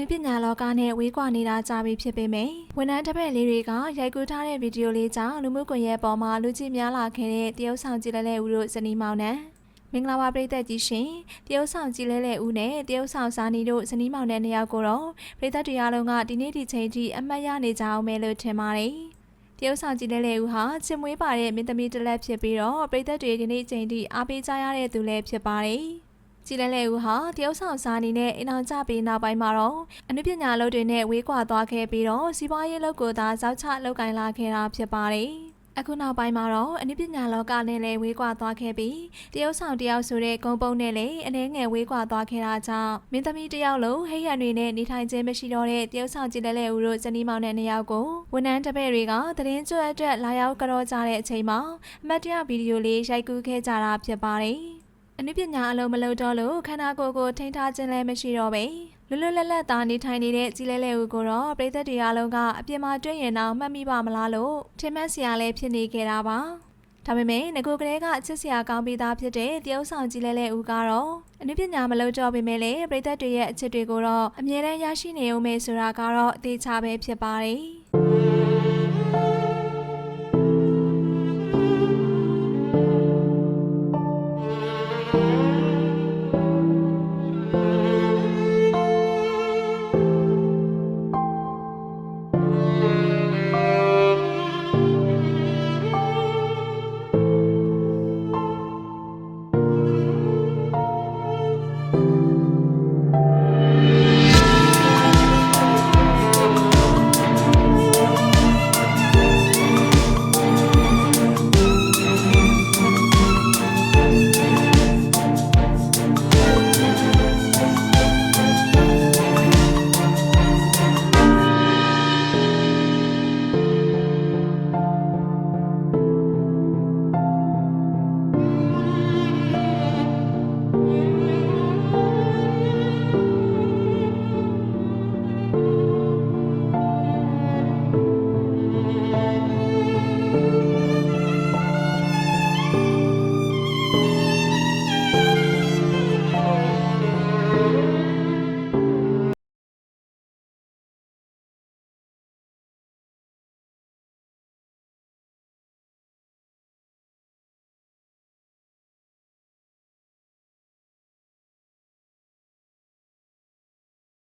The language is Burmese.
နုပညာလောကနဲ့ဝေးကွာနေတာကြာပြီဖြစ်ပေမယ့်ဝန်ထမ်းတစ်ဖက်လေးတွေကရိုက်ကူးထားတဲ့ဗီဒီယိုလေးကြောင့်လူမှုကွန်ရက်ပေါ်မှာလူကြည့်များလာခဲ့တဲ့တရုတ်ဆောင်ကြည်လဲလဲဦးတို့ဇနီးမောင်နှံမင်္ဂလာပါပရိသတ်ကြီးရှင်တရုတ်ဆောင်ကြည်လဲလဲဦးနဲ့တရုတ်ဆောင်စာနီတို့ဇနီးမောင်နှံနှစ်ယောက်ကိုတော့ပရိသတ်တွေအားလုံးကဒီနေ့ဒီချိန်ထိအမှတ်ရနေကြအောင်မယ်လို့ထင်ပါတယ်တရုတ်ဆောင်ကြည်လဲလဲဦးဟာချစ်မွေးပါတဲ့မင်းသမီးတစ်လက်ဖြစ်ပြီးတော့ပရိသတ်တွေဒီနေ့ချိန်ထိအားပေးကြရတဲ့သူလည်းဖြစ်ပါတယ် ကြည်လဲလဲဦးဟာတရုတ်ဆောင်စာနီနဲ့အင်အောင်ကြပြီးနောက်ပိုင်းမှာတော့အနုပညာလုပ်တွေနဲ့ဝေးကွာသွားခဲ့ပြီးတော့စီးပွားရေးလုပ်ကိုသာဇောက်ချလုပ်ကင်လာခဲ့တာဖြစ်ပါတယ်အခုနောက်ပိုင်းမှာတော့အနုပညာလောကနဲ့လည်းဝေးကွာသွားခဲ့ပြီးတရုတ်ဆောင်တယောက်ဆိုတဲ့ဂုံပုံနဲ့လည်းအနှဲငယ်ဝေးကွာသွားခဲ့တာကြောင့်မင်းသမီးတယောက်လုံးဟိတ်ဟန်တွေနဲ့နေထိုင်ခြင်းမရှိတော့တဲ့တရုတ်ဆောင်ကြည်လဲလဲဦးတို့ဇနီးမောင်နဲ့နှစ်ယောက်ကိုဝန်ထမ်းတစ်ပည့်တွေကသတင်းကျွတ်အတွက်လာရောက်ကြောကြတဲ့အချိန်မှာအမတ်တရဗီဒီယိုလေးရိုက်ကူးခဲ့ကြတာဖြစ်ပါတယ် အနုပညာအလုံးမလုံးတော့လို့ခန္ဓာကိုယ်ကိုထိန်းထားခြင်းလည်းမရှိတော့ပဲလွတ်လွတ်လပ်လပ်သားနေထိုင်နေတဲ့ကြည်လဲလဲဦးကိုတော့ပြည်သက်တွေအားလုံးကအပြစ်မှာတွေ့ရင်တော့မှတ်မိပါမလားလို့ထင်မှတ်စရာလည်းဖြစ်နေခဲ့တာပါဒါပေမဲ့ငကိုကလေးကအချစ်စရာကောင်းပြီးသားဖြစ်တဲ့တရုတ်ဆောင်ကြည်လဲလဲဦးကတော့အနုပညာမလုံးတော့ပေမဲ့လည်းပြည်သက်တွေရဲ့အချစ်တွေကိုတော့အမြဲတမ်းရရှိနေအောင်မယ်ဆိုတာကတော့အသေးချပဲဖြစ်ပါတယ်